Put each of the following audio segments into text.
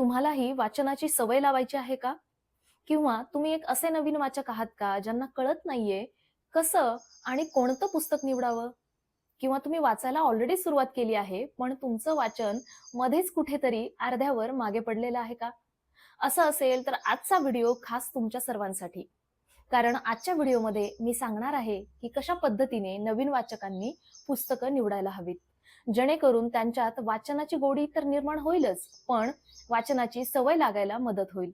तुम्हालाही वाचनाची सवय लावायची आहे का? किंवा तुम्ही एक असे नवीन वाचक आहात का ज्यांना कळत नाहीये कसं आणि कोणतं पुस्तक निवडावं? किंवा तुम्ही वाचायला ऑलरेडी सुरुवात केली आहे, पण तुमचं वाचन मध्येच कुठेतरी अर्ध्यावर मागे पडलेलं आहे का? असं असेल तर आजचा व्हिडिओ खास तुमच्या सर्वांसाठी. कारण आजच्या व्हिडिओमध्ये मी सांगणार आहे की कशा पद्धतीने नवीन वाचकांनी पुस्तकं निवडायला हवीत. जेणेकरून त्यांच्यात वाचनाची गोडी तर निर्माण होईलच, पण वाचनाची सवय लागायला मदत होईल.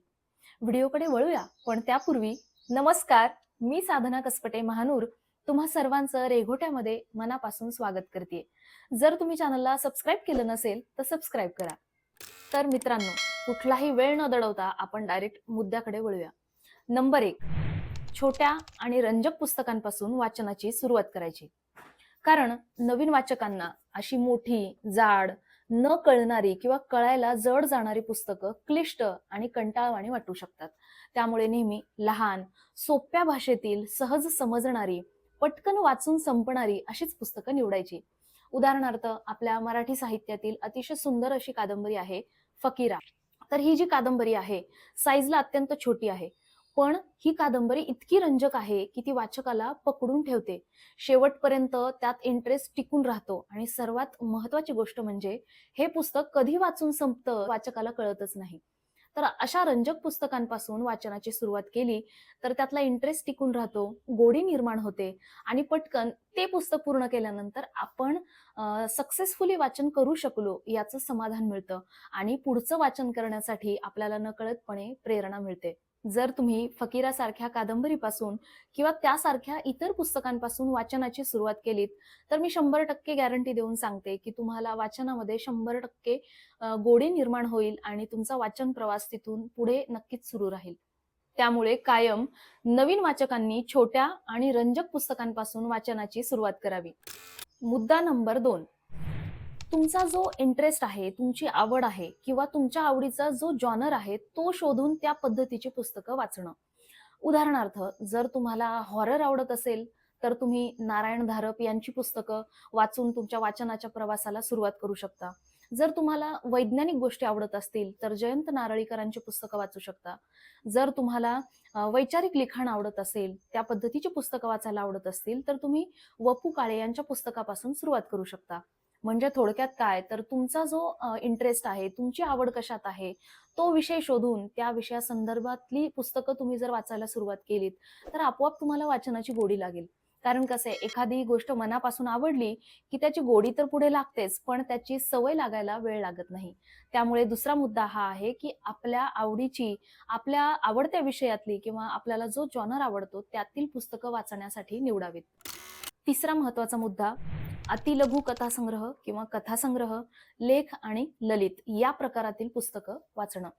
व्हिडिओकडे वळूया, पण त्यापूर्वी नमस्कार, मी साधना कसपटे महानूर तुम्हा सर्वांचं रेघोट्यामध्ये मनापासून स्वागत करते. जर तुम्ही चॅनलला सबस्क्राईब केलं नसेल तर सबस्क्राईब करा. तर मित्रांनो, कुठलाही वेळ न दडवता आपण डायरेक्ट मुद्द्याकडे वळूया. नंबर एक छोट्या आणि रंजक पुस्तकांपासून वाचनाची सुरुवात करायची. कारण नवीन वाचकांना अशी मोठी, जाड, न कळणारी किंवा कळायला जड जाणारी पुस्तकं क्लिष्ट आणि कंटाळवाणी वाटू शकतात. त्यामुळे नेहमी लहान, सोप्या भाषेतील, सहज समजणारी, पटकन वाचून संपणारी अशीच पुस्तकं निवडायची. उदाहरणार्थ आपल्या मराठी साहित्यातील अतिशय सुंदर अशी कादंबरी आहे फकीरा. तर ही जी कादंबरी आहे साईजला अत्यंत छोटी आहे. पण ही कादंबरी इतकी रंजक आहे की ती वाचकाला पकडून ठेवते. शेवटपर्यंत त्यात इंटरेस्ट टिकून राहतो आणि सर्वात महत्त्वाची गोष्ट म्हणजे हे पुस्तक कधी वाचून संपतं वाचकाला कळतच नाही. तर अशा रंजक पुस्तकांपासून वाचनाची सुरुवात केली तर त्यातला इंटरेस्ट टिकून राहतो, गोडी निर्माण होते आणि पटकन ते पुस्तक पूर्ण केल्यानंतर आपण सक्सेसफुली वाचन करू शकलो याचं समाधान मिळतं आणि पुढचं वाचन करण्यासाठी आपल्याला नकळतपणे प्रेरणा मिळते. जर तुम्ही फकीरासारख्या कादंबरीपासून किंवा त्यासारख्या इतर पुस्तकांपासून वाचनाची सुरुवात केलीत, तर मी 100% गॅरंटी देऊन सांगते की तुम्हाला वाचनामध्ये शंभर टक्के गोडी निर्माण होईल आणि तुमचा वाचन प्रवास तिथून पुढे नक्कीच सुरू राहील. त्यामुळे कायम नवीन वाचकांनी छोट्या आणि रंजक पुस्तकांपासून वाचनाची सुरुवात करावी. मुद्दा नंबर दोन तुमचा जो इंटरेस्ट आहे, तुमची आवड आहे किंवा तुमच्या आवडीचा जो जॉनर आहे, तो शोधून त्या पद्धतीची पुस्तकं वाचणं. उदाहरणार्थ, जर तुम्हाला हॉरर आवडत असेल, तर तुम्ही नारायण धारप यांची पुस्तकं वाचून तुमच्या वाचनाच्या प्रवासाला सुरुवात करू शकता. जर तुम्हाला वैज्ञानिक गोष्टी आवडत असतील, तर जयंत नारळीकरांची पुस्तकं वाचू शकता. जर तुम्हाला वैचारिक लिखाण आवडत असेल, त्या पद्धतीची पुस्तकं वाचायला आवडत असतील, तर तुम्ही वपू काळे यांच्या पुस्तकापासून सुरुवात करू शकता. म्हणजे थोडक्यात काय तर तुमचा जो इंटरेस्ट आहे, तुमची आवड कशात आहे, तो विषय शोधून त्या विषयासंदर्भातली पुस्तकं तुम्ही जर वाचायला सुरुवात केलीत, तर आपोआप तुम्हाला वाचनाची गोडी लागेल. कारण कसं आहे, एखादी गोष्ट मनापासून आवडली, की त्याची गोडी तर पुढे लागतेच, पण त्याची सवय लागायला वेळ लागत नाही. त्यामुळे दुसरा मुद्दा हा आहे, की आपल्या आवडीची, आपल्या आवडत्या विषयातली किंवा आपल्याला जो जॉनर आवडतो, त्यातील पुस्तकं वाचण्यासाठी निवडावीत. तिसरा महत्त्वाचा मुद्दा अतिलघु कथासंग्रह किंवा कथासंग्रह, लेख आणि ललित या प्रकारातील पुस्तकं वाचणं.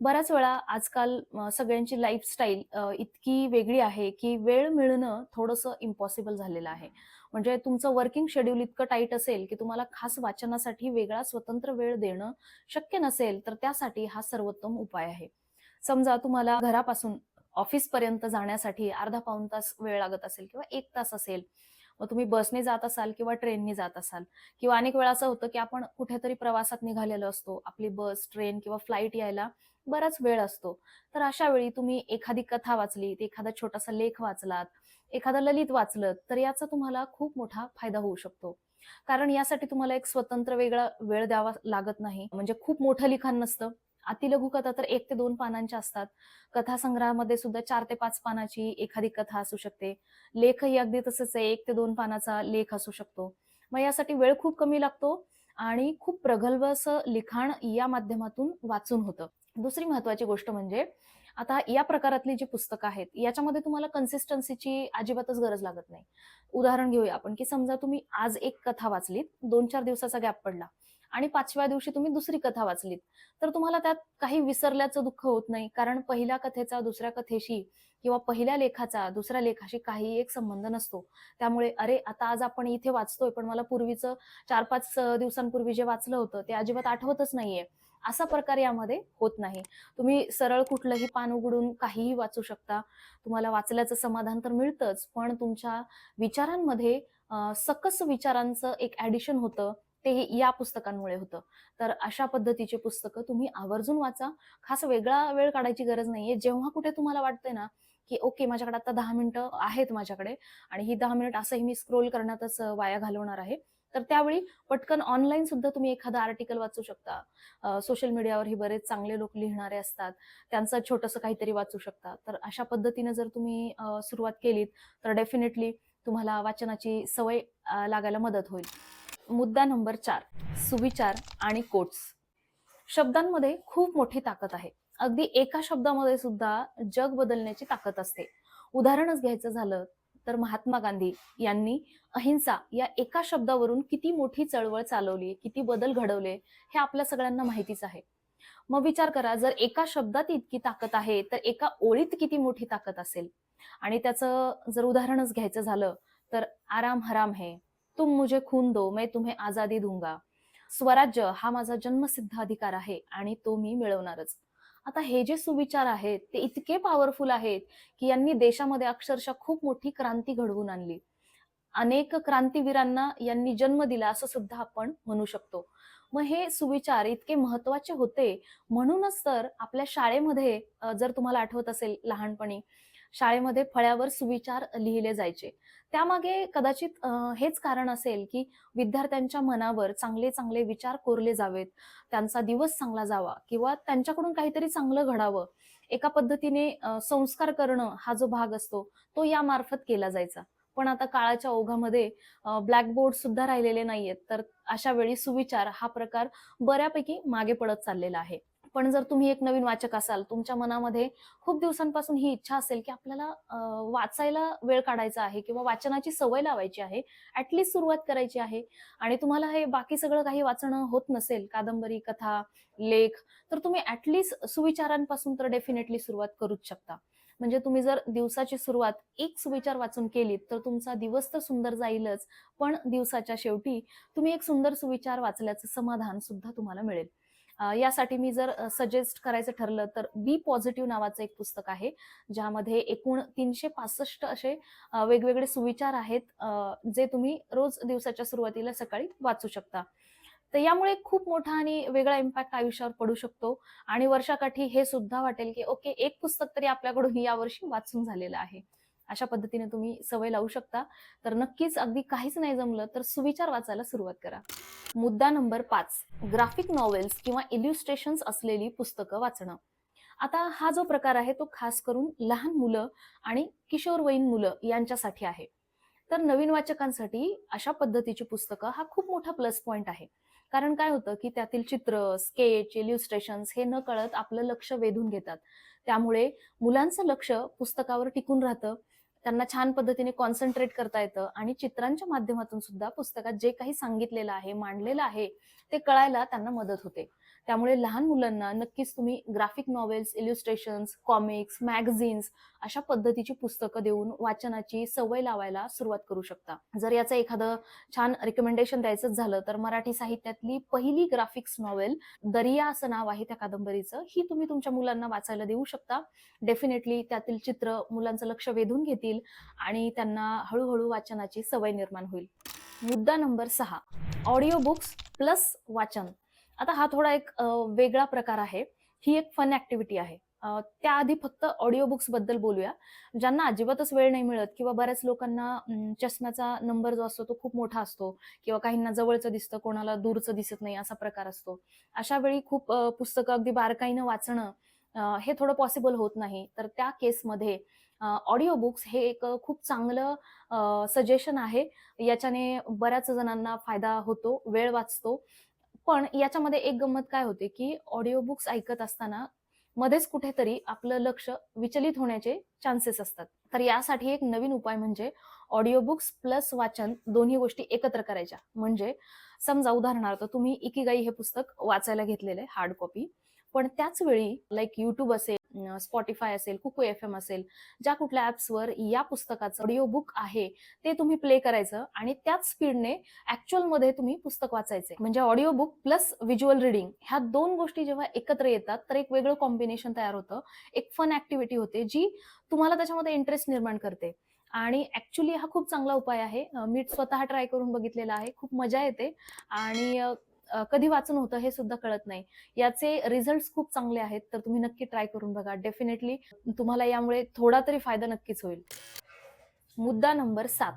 बऱ्याच वेळा आजकाल सगळ्यांची लाईफस्टाईल इतकी वेगळी आहे, की वेळ मिळणं थोडंसं इम्पॉसिबल झालेलं आहे. म्हणजे तुमचं वर्किंग शेड्यूल इतकं टाईट असेल, की तुम्हाला खास वाचनासाठी वेगळा स्वतंत्र वेळ देणं शक्य नसेल, तर त्यासाठी हा सर्वोत्तम उपाय आहे. समजा तुम्हाला घरापासून ऑफिसपर्यंत जाण्यासाठी अर्धा पाऊण तास वेळ लागत असेल किंवा एक तास असेल. मग तुम्ही बसने जात असाल किंवा ट्रेनने जात असाल किंवा अनेक वेळा असं होतं, की आपण कुठेतरी प्रवासात निघालेलो असतो. आपली बस, ट्रेन किंवा फ्लाईट यायला बराच वेळ असतो. तर अशा वेळी तुम्ही एखादी कथा वाचली एखादा छोटासा लेख वाचलात, एखादा ललित वाचलत, तर याचा तुम्हाला खूप मोठा फायदा होऊ शकतो. कारण यासाठी तुम्हाला एक स्वतंत्र वेगळा वेळ द्यावा लागत नाही. म्हणजे खूप मोठं लिखाण नसतं. अतिलघु कथा तर एक ते दोन पानांच्या असतात. कथासंग्रहामध्ये सुद्धा चार ते पाच पानाची एखादी कथा असू शकते. लेखही अगदी तसंच आहे. एक ते दोन पानाचा लेख असू शकतो. मग यासाठी वेळ खूप कमी लागतो आणि खूप प्रगल्भ असं लिखाण या माध्यमातून वाचून होतं. दुसरी महत्त्वाची गोष्ट म्हणजे आता या प्रकारातली जी पुस्तकं आहेत, याच्यामध्ये तुम्हाला कन्सिस्टन्सीची अजिबातच गरज लागत नाही. उदाहरण घेऊया आपण, की समजा तुम्ही आज एक कथा वाचलीत, 2-4 दिवसाचा गॅप पडला आणि पाचव्या दिवशी तुम्ही दुसरी कथा वाचलीत, तर तुम्हाला त्यात काही विसरल्याचं दुःख होत नाही. कारण पहिल्या कथेचा दुसऱ्या कथेशी किंवा पहिल्या लेखाचा दुसऱ्या लेखाशी काहीही एक संबंध नसतो. त्यामुळे अरे, आता आज आपण इथे वाचतोय, पण मला पूर्वीचं चार पाच दिवसांपूर्वी जे वाचलं होतं, ते अजिबात आठवतच नाहीये. असा प्रकार यामध्ये होत नाही. तुम्ही सरळ कुठलंही पान उघडून काहीही वाचू शकता. तुम्हाला वाचल्याचं समाधान तर मिळतंच, पण तुमच्या विचारांमध्ये सकस विचारांचं एक ऍडिशन होतं. ते या पुस्तकांमुळे होतं. तर अशा पद्धतीचे पुस्तकं तुम्ही आवर्जून वाचा. खास वेगळा वेळ काढायची गरज नाहीये. जेव्हा कुठे तुम्हाला वाटतंय ना की ओके माझ्याकडे आता दहा मिनिटं आहेत माझ्याकडे आणि ही दहा मिनिट असंही मी स्क्रोल करण्यातच वाया घालवणार आहे तर त्यावेळी पटकन ऑनलाईन सुद्धा तुम्ही एखादं आर्टिकल वाचू शकता. सोशल मीडियावरही बरेच चांगले लोक लिहिणारे असतात. त्यांचं छोटंसं काहीतरी वाचू शकता. तर अशा पद्धतीने जर तुम्ही सुरुवात केलीत तर डेफिनेटली तुम्हाला वाचनाची सवय लागायला मदत होईल. मुद्दा नंबर चार सुविचार आणि कोट्स शब्दांमध्ये खूप मोठी ताकद आहे. अगदी एका शब्दामध्ये सुद्धा जग बदलण्याची ताकद असते. उदाहरणच घ्यायचं झालं तर महात्मा गांधी यांनी अहिंसा या एका शब्दावरून किती मोठी चळवळ चालवली किती बदल घडवले हे आपल्या सगळ्यांना माहितीच आहे. मग विचार करा जर एका शब्दात इतकी ताकद आहे तर एका ओळीत किती मोठी ताकद असेल? आणि त्याचं जर उदाहरणच घ्यायचं झालं तर आराम हराम हे. तुम मुझे खून दो मैं तुम्हें आजादी दूंगा. स्वराज्य हा माझा जन्मसिद्ध अधिकार आहे आणि तो मी मिळवणारच. आता हे जे सुविचार आहेत ते इतके पॉवरफुल आहेत की यांनी देशामध्ये अक्षरशः खूप मोठी क्रांती घडवून आणली. अनेक क्रांतीवीरांना यांनी जन्म दिला असं सुद्धा आपण म्हणू शकतो. मग हे सुविचार इतके महत्त्वाचे होते म्हणूनच तर आपल्या शाळेमध्ये जर तुम्हाला आठवत असेल लहानपणी शाळेमध्ये फळ्यावर सुविचार लिहिले जायचे. त्यामागे कदाचित हेच कारण असेल की विद्यार्थ्यांच्या मनावर चांगले चांगले विचार कोरले जावेत. त्यांचा दिवस चांगला जावा किंवा त्यांच्याकडून काहीतरी चांगलं घडावं. एका पद्धतीने संस्कार करणं हा जो भाग असतो तो यामार्फत केला जायचा. पण आता काळाच्या ओघामध्ये ब्लॅकबोर्ड सुद्धा राहिलेले नाहीयेत. तर अशा वेळी सुविचार हा प्रकार बऱ्यापैकी मागे पडत चाललेला आहे. पण जर तुम्ही एक नवीन वाचक असाल तुमच्या मनामध्ये खूप दिवसांपासून ही इच्छा असेल की आपल्याला वाचायला वेळ काढायचा आहे किंवा वाचनाची सवय लावायची आहे ऍटलिस्ट सुरुवात करायची आहे. आणि तुम्हाला हे बाकी सगळं काही वाचणं होत नसेल कादंबरी कथा लेख तर तुम्ही ऍटलिस्ट सुविचारांपासून तर डेफिनेटली सुरुवात करूच शकता. म्हणजे तुम्ही जर दिवसाची सुरुवात एक सुविचार वाचून केलीत तर तुमचा दिवस तर सुंदर जाईलच पण दिवसाच्या शेवटी तुम्ही एक सुंदर सुविचार वाचल्याचं समाधान सुद्धा तुम्हाला मिळेल. यासाठी मी जर सजेस्ट करायचं ठरलं तर बी पॉझिटिव्ह नावाचं एक पुस्तक आहे ज्यामध्ये एकूण तीनशे पासष्ट असे वेगवेगळे सुविचार आहेत जे तुम्ही रोज दिवसाच्या सुरुवातीला सकाळी वाचू शकता. तर यामुळे खूप मोठा आणि वेगळा इम्पॅक्ट आयुष्यावर पडू शकतो आणि वर्षाकाठी हे सुद्धा वाटेल की ओके एक पुस्तक तरी आपल्याकडून यावर्षी वाचून झालेलं आहे. अशा पद्धतीने तुम्ही सवय लावू शकता. तर नक्कीच अगदी काहीच नाही जमलं तर सुविचार वाचायला सुरुवात करा. मुद्दा नंबर पाच ग्राफिक नॉवेल्स किंवा इल्युस्ट्रेशन्स असलेली पुस्तकं वाचणं. आता हा जो प्रकार आहे तो खास करून लहान मुलं आणि किशोरवयीन मुलं यांच्यासाठी आहे. तर नवीन वाचकांसाठी अशा पद्धतीची पुस्तकं हा खूप मोठा प्लस पॉइंट आहे. कारण काय होतं की त्यातील चित्र स्केच इल्युस्ट्रेशन्स हे न कळत आपलं लक्ष वेधून घेतात. त्यामुळे मुलांचं लक्ष पुस्तकावर टिकून राहतं. त्यांना छान पद्धतीने कॉन्सन्ट्रेट करता येतं. आणि चित्रांच्या माध्यमातून सुद्धा पुस्तकात जे काही सांगितलेलं आहे मांडलेलं आहे ते कळायला त्यांना मदत होते. त्यामुळे लहान मुलांना नक्कीच तुम्ही graphic novels illustrations comics magazines अशा पद्धतीची पुस्तकं देऊन वाचनाची सवय लावायला सुरुवात करू शकता. जर याचं एखादं छान रिकमेंडेशन द्यायचंच झालं तर मराठी साहित्यातली पहिली ग्राफिक्स नॉवेल दरिया असं नाव आहे त्या कादंबरीचं ही तुम्ही तुमच्या मुलांना वाचायला देऊ शकता. डेफिनेटली त्यातील चित्र मुलांचं लक्ष वेधून घेतील. आणि त्यांना हळूहळू वाचनाची सवय निर्माण होईल. मुद्दा नंबर सहा ऑडिओ बुक्स प्लस वाचन. आता हा थोडा एक वेगळा प्रकार आहे. ही एक फन ऍक्टिव्हिटी आहे. त्याआधी फक्त ऑडिओ बुक्सबद्दल बोलूया. ज्यांना अजिबातच वेळ नाही मिळत किंवा बऱ्याच लोकांना चष्म्याचा नंबर जो असतो तो खूप मोठा असतो किंवा काहींना जवळचं दिसतं कोणाला दूरचं दिसत नाही असा प्रकार असतो. अशा वेळी खूप पुस्तकं अगदी बारकाईनं वाचणं हे थोडं पॉसिबल होत नाही. तर त्या केसमध्ये ऑडिओ बुक्स हे एक खूप चांगलं सजेशन आहे. याच्याने बऱ्याच जणांना फायदा होतो वेळ वाचतो. पण याच्यामध्ये एक गंमत काय होते की ऑडिओ बुक्स ऐकत असताना मध्येच कुठेतरी आपलं लक्ष विचलित होण्याचे चान्सेस असतात. तर यासाठी एक नवीन उपाय म्हणजे ऑडिओ बुक्स प्लस वाचन दोन्ही गोष्टी एकत्र करायच्या. म्हणजे समजा उदाहरणार्थ तुम्ही इकिगाई हे पुस्तक वाचायला घेतलेलं आहे हार्ड कॉपी पण त्याच वेळी लाईक युट्यूब असेल स्पॉटीफाय असेल कुकू एफ एम असेल ज्या कुठल्या ऍप्सवर या पुस्तकाचं ऑडिओ बुक आहे ते तुम्ही प्ले करायचं आणि त्याच स्पीडने ऍक्च्युअलमध्ये तुम्ही पुस्तक वाचायचे. म्हणजे audio book plus visual reading ह्या दोन गोष्टी जेव्हा एकत्र येतात तर एक वेगळं कॉम्बिनेशन तयार होतं. एक फन ऍक्टिव्हिटी होते जी तुम्हाला त्याच्यामध्ये इंटरेस्ट निर्माण करते. आणि ऍक्च्युली हा खूप चांगला उपाय आहे. मी स्वतः ट्राय करून बघितलेला आहे. खूप मजा येते. आणि कधी वाचून होतं हे सुद्धा कळत नाही. याचे रिझल्ट खूप चांगले आहेत तर तुम्ही नक्की ट्राय करून बघा. डेफिनेटली तुम्हाला यामुळे थोडा तरी फायदा नक्कीच होईल. मुद्दा नंबर सात.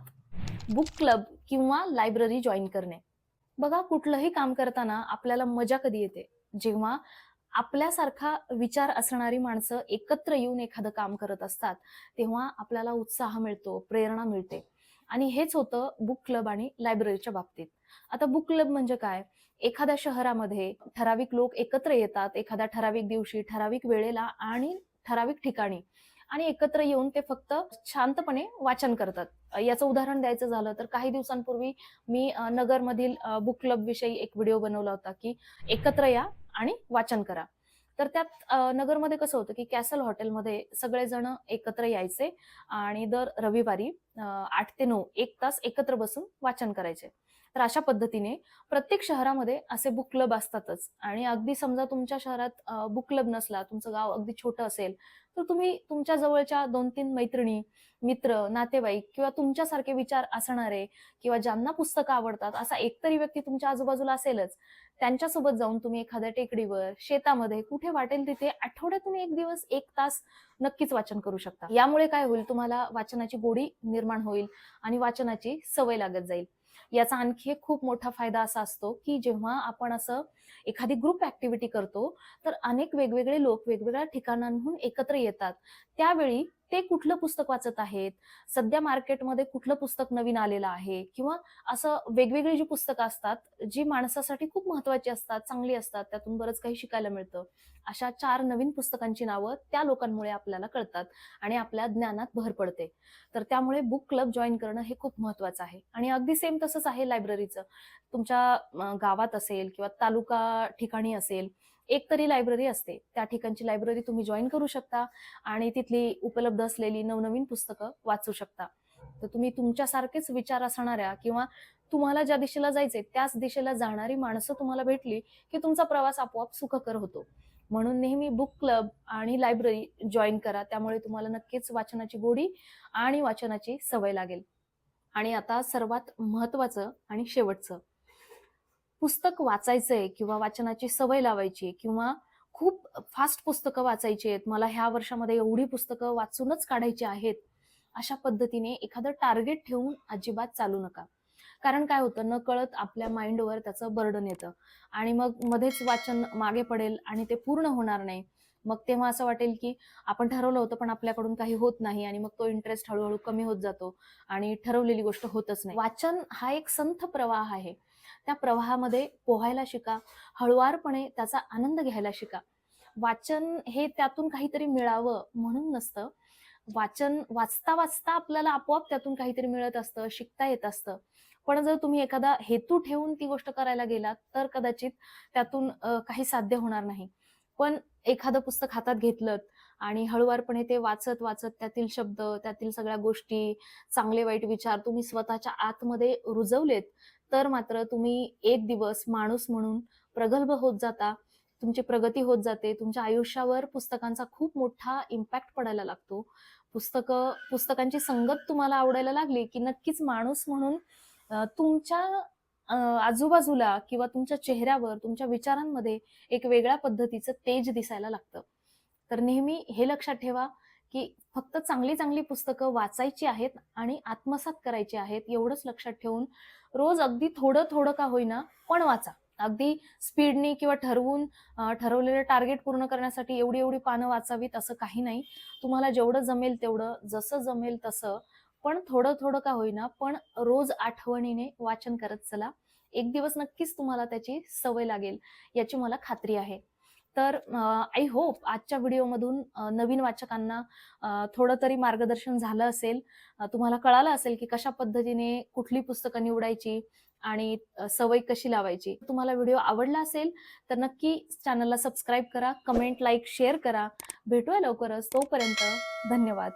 बुक क्लब किंवा लायब्ररी जॉईन करणे. बघा कुठलंही काम करताना आपल्याला मजा कधी येते? जेव्हा आपल्यासारखा विचार असणारी माणसं एकत्र येऊन एखादं काम करत असतात तेव्हा आपल्याला उत्साह मिळतो प्रेरणा मिळते. आणि हेच होतं बुक क्लब आणि लायब्ररीच्या बाबतीत. आता बुक क्लब म्हणजे काय? एखाद्या शहरामध्ये ठराविक लोक एकत्र येतात एखाद्या ठराविक दिवशी ठराविक वेळेला आणि ठराविक ठिकाणी आणि एकत्र येऊन ते फक्त शांतपणे वाचन करतात. याचं उदाहरण द्यायचं झालं तर काही दिवसांपूर्वी मी नगरमधील बुक क्लब विषयी एक व्हिडिओ बनवला होता की एकत्र या आणि वाचन करा. तर त्यात नगरमध्ये कसं होतं की कॅसल हॉटेलमध्ये सगळेजण एकत्र यायचे आणि दर रविवारी आठ ते नऊ एक तास एकत्र बसून वाचन करायचे. तर अशा पद्धतीने प्रत्येक शहरामध्ये असे बुक क्लब असतातच. आणि अगदी समजा तुमच्या शहरात बुक क्लब नसला तुमचं गाव अगदी छोटं असेल तर तुम्ही तुमच्या जवळच्या दोन तीन मैत्रिणी मित्र नातेवाईक किंवा तुमच्यासारखे विचार असणारे किंवा ज्यांना पुस्तकं आवडतात असा एकतरी व्यक्ती तुमच्या आजूबाजूला असेलच त्यांच्यासोबत जाऊन तुम्ही एखाद्या टेकडीवर शेतामध्ये कुठे वाटेल तिथे आठवड्यातून एक दिवस एक तास नक्कीच वाचन करू शकता. यामुळे काय होईल तुम्हाला वाचनाची गोडी निर्माण होईल आणि वाचनाची सवय लागत जाईल. याचा आणखी एक खूप मोठा फायदा असा असतो की जेव्हा आपण असं एखादी ग्रुप ऍक्टिव्हिटी करतो तर अनेक वेगवेगळे लोक वेगवेगळ्या ठिकाणांहून एकत्र येतात. त्यावेळी ते कुठलं पुस्तक वाचत आहेत? सध्या मार्केटमध्ये कुठलं पुस्तक नवीन आलेलं आहे? किंवा असं वेगवेगळी जी पुस्तकं असतात जी माणसासाठी खूप महत्वाची असतात चांगली असतात त्यातून बरंच काही शिकायला मिळतं. अशा चार नवीन पुस्तकांची नावं त्या लोकांमुळे आपल्याला कळतात आणि आपल्या ज्ञानात भर पडते. तर त्यामुळे बुक क्लब जॉईन करणं हे खूप महत्वाचं आहे. आणि अगदी सेम तसंच आहे लायब्ररीचं. तुमच्या गावात असेल किंवा तालुका ठिकाणी असेल एक तरी लायब्ररी असते. त्या ठिकाणची लायब्ररी तुम्ही जॉईन करू शकता आणि तिथली उपलब्ध असलेली नवनवीन पुस्तकं वाचू शकता. तर तुम्ही तुमच्यासारखेच विचार असणाऱ्या किंवा तुम्हाला ज्या दिशेला जायचे त्याच दिशेला जाणारी माणसं तुम्हाला भेटली की तुमचा प्रवास आपोआप सुखकर होतो. म्हणून नेहमी बुक क्लब आणि लायब्ररी जॉईन करा. त्यामुळे तुम्हाला नक्कीच वाचनाची गोडी आणि वाचनाची सवय लागेल. आणि आता सर्वात महत्वाचं आणि शेवटचं पुस्तक वाचायचंय किंवा वाचनाची सवय लावायची किंवा खूप फास्ट पुस्तकं वाचायची आहेत. मला ह्या वर्षामध्ये एवढी पुस्तकं वाचूनच काढायची आहेत. अशा पद्धतीने एखादं टार्गेट ठेवून अजिबात चालू नका. कारण काय होतं न कळत आपल्या माइंडवर त्याचं बर्डन येतं. आणि मग मध्येच वाचन मागे पडेल आणि ते पूर्ण होणार नाही. मग तेव्हा असं वाटेल की आपण ठरवलं होतं पण आपल्याकडून काही होत नाही आणि मग तो इंटरेस्ट हळूहळू कमी होत जातो आणि ठरवलेली गोष्ट होतच नाही. वाचन हा एक संथ प्रवाह आहे. त्या प्रवाहामध्ये पोहायला शिका हळुवारपणे त्याचा आनंद घ्यायला शिका. वाचन हे त्यातून काहीतरी मिळावं म्हणून नसतं. वाचन वाचता वाचता आपल्याला आपोआप त्यातून काहीतरी मिळत असतं शिकता येत असतं. पण जर तुम्ही एखादा हेतू ठेवून ती गोष्ट करायला गेलात तर कदाचित त्यातून काही साध्य होणार नाही. पण एखादं पुस्तक हातात घेतलं आणि हळुवारपणे ते वाचत वाचत त्यातील शब्द त्यातील सगळ्या गोष्टी चांगले वाईट विचार तुम्ही स्वतःच्या आतमध्ये रुजवलेत तर मात्र तुम्ही एक दिवस माणूस म्हणून प्रगल्भ होत जाता तुमची प्रगती होत जाते तुमच्या आयुष्यावर पुस्तकांचा खूप मोठा इम्पॅक्ट पडायला लागतो. पुस्तकं पुस्तकांची संगत तुम्हाला आवडायला लागली की नक्कीच माणूस म्हणून तुमच्या आजूबाजूला किंवा तुमच्या चेहऱ्यावर तुमच्या विचारांमध्ये एक वेगळ्या पद्धतीचं तेज दिसायला लागतं. तर नेहमी हे लक्षात ठेवा की फक्त चांगली चांगली पुस्तकं वाचायची आहेत आणि आत्मसात करायची आहेत एवढंच लक्षात ठेवून रोज अगदी थोडं थोडं का होईना पण वाचा. अगदी स्पीडनी किंवा ठरवून ठरवलेलं टार्गेट पूर्ण करण्यासाठी एवढी एवढी पानं वाचावीत असं काही नाही. तुम्हाला जेवढं जमेल तेवढं जसं जमेल तसं पण थोडं थोडं का होईना पण रोज आठवणीने वाचन करत चला. एक दिवस नक्कीच तुम्हाला त्याची सवय लागेल याची मला खात्री आहे. तर आय होप आजच्या व्हिडिओमधून नवीन वाचकांना थोडं तरी मार्गदर्शन झालं असेल. तुम्हाला कळालं असेल की कशा पद्धतीने कुठली पुस्तकं निवडायची आणि सवय कशी लावायची. तुम्हाला व्हिडिओ आवडला असेल तर नक्की चॅनलला सबस्क्राईब करा कमेंट लाईक शेअर करा. भेटूया लवकरच. तोपर्यंत धन्यवाद.